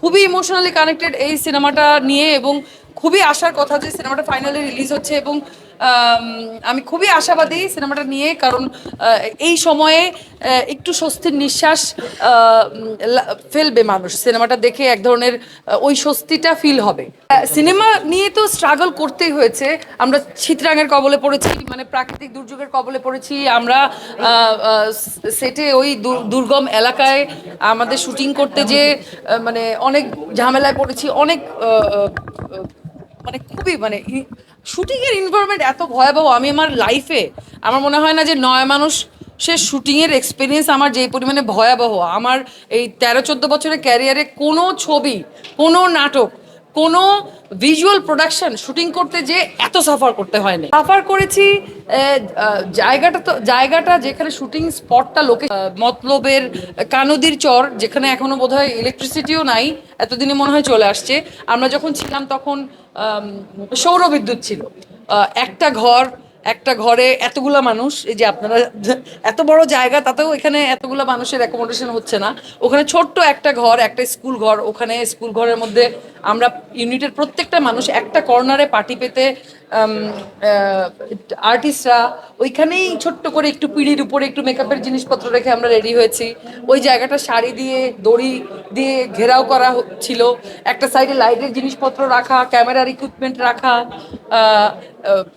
খুবই emotionally connected এই সিনেমাটা নিয়ে এবং খুবই আশার কথা যে সিনেমাটা ফাইনালি রিলিজ হচ্ছে এবং আম, খুবই আশাবাদী সিনেমাটা নিয়ে কারণ এই সময়ে একটু স্বস্তির নিঃশ্বাস ফেলবে মানুষ। সিনেমাটা দেখে এক ধরনের ওই স্বস্তিটা ফিল হবে। সিনেমা নিয়ে তো স্ট্রাগল করতেই হয়েছে। আমরা চিত্রাঙ্গের কবলে পড়েছি মানে প্রাকৃতিক দুর্যোগের কবলে পড়েছি। আমরা সেটে ওই দুর্গম এলাকায় আমাদের শুটিং করতে যে মানে অনেক ঝামেলায় পড়েছি। অনেক মানে খুবই মানে শুটিং এর এনভায়রনমেন্ট এত ভয়াবহ। আমি আমার লাইফে আমার মনে হয় না যে নয় মানুষ সে শুটিংয়ের এক্সপিরিয়েন্স আমার যে পরিমাণে ভয়াবহ। আমার এই তেরো চোদ্দ বছরের ক্যারিয়ারে কোনো ছবি, কোনো নাটক কোনো ভিজুয়াল প্রোডাকশন শুটিং করতে যে এত সাফার করতে হয়নি। সাফার করেছি জায়গাটা তো জায়গাটা যেখানে শুটিং স্পটটা লোকে মতলবের কানদির চর যেখানে এখনও বোধহয় ইলেকট্রিসিটিও নাই এতদিনে মনে হয় চলে আসছে। আমরা যখন ছিলাম তখন আম, সৌরবিদ্যুৎ ছিল। একটা ঘর একটা ঘরে এতগুলা মানুষ এই যে আপনারা এত বড় জায়গা তাতেও এখানে এতগুলা মানুষের অ্যাকোমোডেশন হচ্ছে না। ওখানে ছোট্ট একটা ঘর একটা স্কুল ঘর ওখানে স্কুল ঘরের মধ্যে আমরা ইউনিটের প্রত্যেকটা মানুষ একটা কর্নারে পার্টি পেতে আর্টিস্টরা ওইখানেই ছোট্ট করে একটু পিড়ির উপরে একটু মেকআপের জিনিসপত্র রেখে আমরা রেডি হয়েছি। ওই জায়গাটা শাড়ি দিয়ে, দড়ি দিয়ে ঘেরাও করা ছিল একটা সাইডে লাইটের জিনিসপত্র রাখা ক্যামেরার ইকুইপমেন্ট রাখা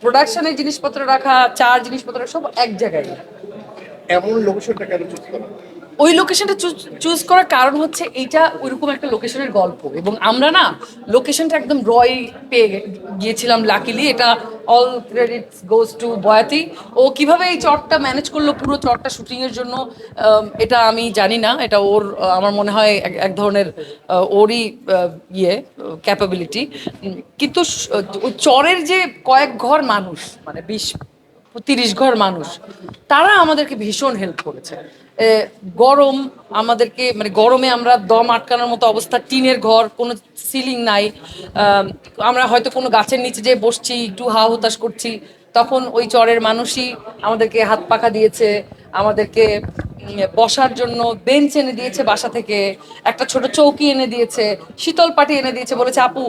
প্রোডাকশনের জিনিসপত্র রাখা, চার জিনিসপত্র, সব এক জায়গায়। এমন কেন ওই লোকেশনটা চুজ করার কারণ হচ্ছে এইটা ওইরকম একটা লোকেশনের গল্প। এবং আমরা না লোকেশনটা একদম রয় পেয়ে গিয়েছিলাম লাকিলি এটা all credits goes to Boyati ও কীভাবে এই চটটা ম্যানেজ করল, পুরো চটটা শুটিং এর জন্য এটা আমি জানি না। এটা ওর, আমার মনে হয় এক- ধরনের ওরই ইয়ে ক্যাপাবিলিটি কিন্তু চরের যে কয়েক ঘর মানুষ মানে বিশ, তিরিশ ঘর মানুষ, তারা আমাদেরকে ভীষণ হেল্প করেছে। গরম আমাদেরকে মানে গরমে আমরা দম আটকানোর মতো অবস্থা টিনের ঘর কোনো সিলিং নাই। আমরা হয়তো কোনো গাছের নিচে যে বসছি একটু হা হতাশ করছি। তখন ওই চরের মানুষই আমাদেরকে হাত পাখা দিয়েছে আমাদেরকে বসার জন্য বেঞ্চ এনে দিয়েছে বাসা থেকে একটা ছোট চৌকি এনে দিয়েছে শীতল পাটি এনে দিয়েছে বলেছে আপু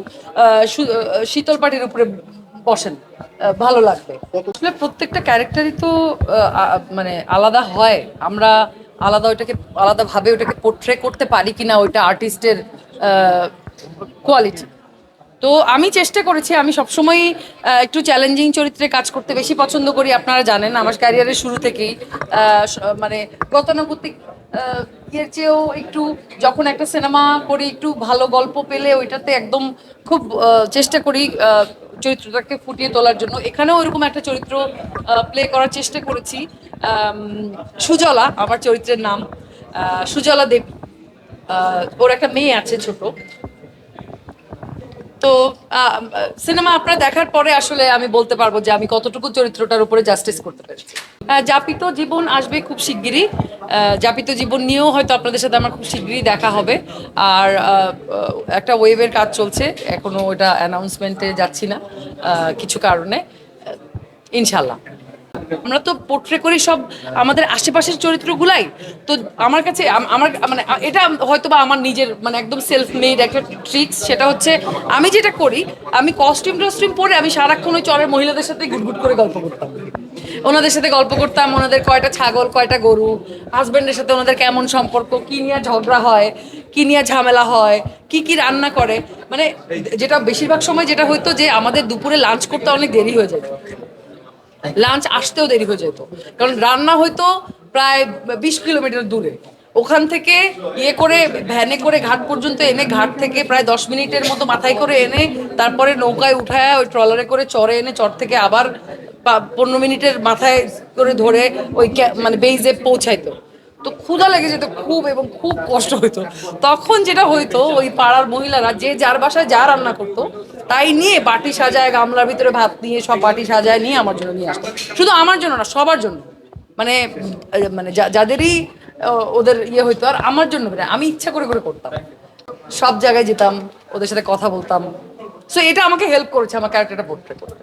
শীতল পাটির উপরে বসেন ভালো লাগবে। আসলে প্রত্যেকটা ক্যারেক্টারই তো মানে আলাদা হয়। আমরা আলাদা ওইটাকে, আলাদাভাবে ওটাকে পোট্রে করতে পারি কিনা ওইটা আর্টিস্টের কোয়ালিটি তো আমি চেষ্টা করেছি, আমি সবসময়ই একটু চ্যালেঞ্জিং চরিত্রে কাজ করতে বেশি পছন্দ করি, আপনারা জানেন, আমার ক্যারিয়ারের শুরু থেকেই মানে গতানুগতিক ইয়ের চেয়েও একটু যখন একটা সিনেমা করি, একটু ভালো গল্প পেলে ওইটাতে একদম খুব চেষ্টা করি চরিত্রটাকে ফুটিয়ে তোলার জন্য। এখানেও এরকম একটা চরিত্র প্লে করার চেষ্টা করেছি। সুজলা, আমার চরিত্রের নাম। সুজলা দেবী। ওর একটা মেয়ে আছে ছোট। তো সিনেমা আপনার দেখার পরে আসলে আমি বলতে পারব যে আমি কতটুকু চরিত্রটার উপরে জাস্টিস করতে পেরেছি। যাপিত জীবন আসবে খুব শিগগিরই। যাপিত জীবন নিয়েও হয়তো আপনাদের সাথে আমার খুব শিগগিরই দেখা হবে। আর একটা ওয়েবের কাজ চলছে, এখনও ওটা অ্যানাউন্সমেন্টে যাচ্ছি না কিছু কারণে ইনশাল্লাহ আমরা তো পোট্রে করি সব আমাদের আশেপাশের চরিত্রগুলাই। তো আমার কাছে আমার মানে এটা হয়তো বা আমার নিজের মানে একদম সেলফ মেড একটা ট্রিক্স সেটা হচ্ছে আমি যেটা করি, আমি কস্টিউম টস্টিউম পরে আমি সারাক্ষণ ওই চরের মহিলাদের সাথে গুটগুট করে গল্প করতাম। ওনাদের সাথে গল্প করতাম, ওনাদের কয়টা ছাগল, কয়টা গরু হাজব্যান্ডের সাথে ওনাদের কেমন সম্পর্ক, কি নিয়ে ঝগড়া হয়, কি নিয়ে ঝামেলা হয়, কি কি রান্না করে। মানে যেটা বেশিরভাগ সময় যেটা হতো যে আমাদের দুপুরে লাঞ্চ করতে অনেক দেরি হয়ে যেত। লাঞ্চ আসতেও দেরি হয়ে যেত। কারণ রান্না হয়তো প্রায় বিশ কিলোমিটার দূরে। ওখান থেকে ইয়ে করে, ভ্যানে করে ঘাট পর্যন্ত এনে ঘাট থেকে প্রায় দশ মিনিটের মতো মাথায় করে এনে তারপরে নৌকায় উঠায়, ওই ট্রলারে করে চরে এনে চর থেকে আবার পনেরো মিনিটের মাথায় করে ধরে ওই মানে বেইজে পৌঁছাইতো। তো ক্ষুধা লেগে যেত খুব এবং খুব কষ্ট হতো তখন যেটা হইতো, ওই পাড়ার মহিলারা যে যার বাসায় যা রান্না করতো তাই নিয়ে বাটি সাজায়, গামলার ভিতরে ভাত নিয়ে, সব বাটি সাজায় নিয়ে আমার জন্য নিয়ে আসতো শুধু আমার জন্য না, সবার জন্য। মানে মানে যাদেরই ওদের ইয়ে হইতো, আর আমার জন্য আমি ইচ্ছা করে করে করতাম। সব জায়গায় যেতাম, ওদের সাথে কথা বলতাম। সো এটা আমাকে হেল্প করেছে, আমার ক্যারেক্টারটা পোর্ট্রে করতে